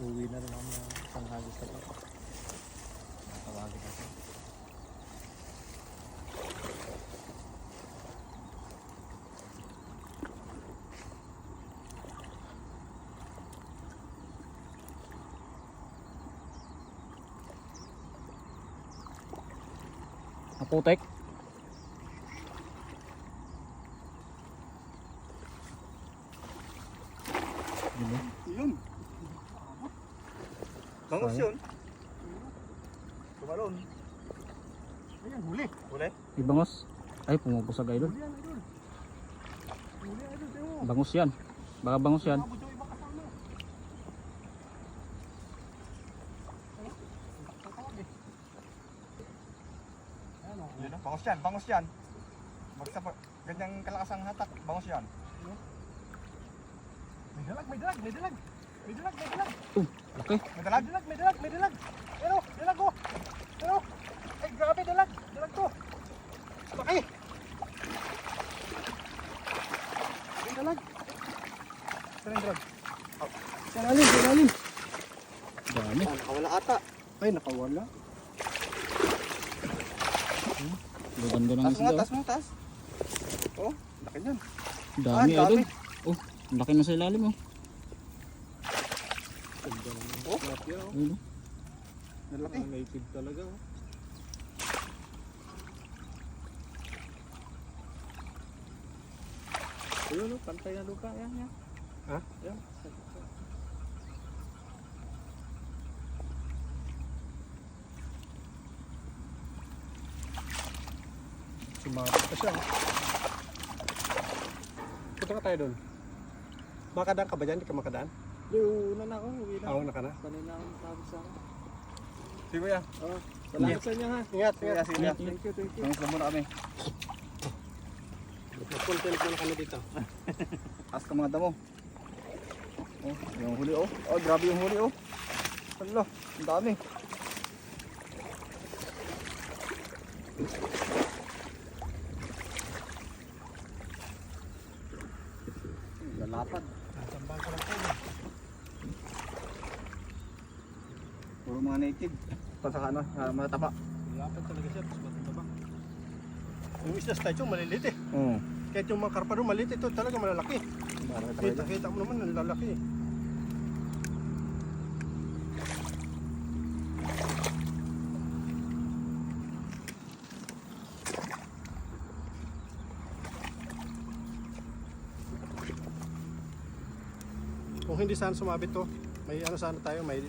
Uwi na rin ako ng tanghali sa baba. Natawagin ako. Naputek. Yun. Bangus Sayang. yun. Tumalon. Ayan, huli. Huli? Ibangos. Ay, pumupusag idol. Huli yan, idol. Huli, mo. Bangus yan. Baka bangus yan. Ayan, oh. Bangus yan, bangus yan. Basta pa, ganyang kalakas ang hatak, bangus yan. May dalag, may dalag, may dalag. May dalag, may dalag. Laki. May dalag? Dalag, may dalag, may dalag. Pero, dalag ko. Pero, ay grabe dalag. Dalag to. Laki. May dalag. Saan yung dalag? Sa lalim, sa lalim. Dami. Ah, nakawala ata. Ay, nakawala. Ganda ng Taas mo, isda. taas mo, taas. Oh, laki niyan. Dami Ah, dami. Oh, laki na sa ilalim oh. Oh, Ayun, oh. Nalaki. native talaga. Oh. Ayun, oh, pantay na lupa. Yan, yan. Ha? Yan. Sumabot pa siya. Punta ka tayo doon. Makadaan ka ba dyan? Hindi ka makadaan? Di, una na ako. Uwi na. Oo, na ka na. Kanina ako sa akin. Sige kuya. Oh, salamat sa inyo ha. Ingat, ingat. sige kuya. Thank you, thank you. Lang muna kami. Mag-content muna kami dito. Taas ka mga damo. Oh, yung huli oh. Oh, grabe yung huli oh. Hala, ang dami. Lalapad. Sambang ka lang Puro mga native. Pasaka ano, ah, mga tapa. Lapad talaga siya. Tapos mataba. Yung isla sa tayo, maliliit eh. Oo. Kahit yung mga karpa doon, maliit ito talaga malalaki. Kita, kita mo naman, ang lalaki eh. Kung hindi sana sumabit to, may ano sana tayo, may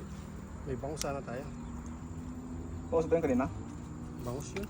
may bangus sana tayo. Oo, sabihin kanina. Bangus yun.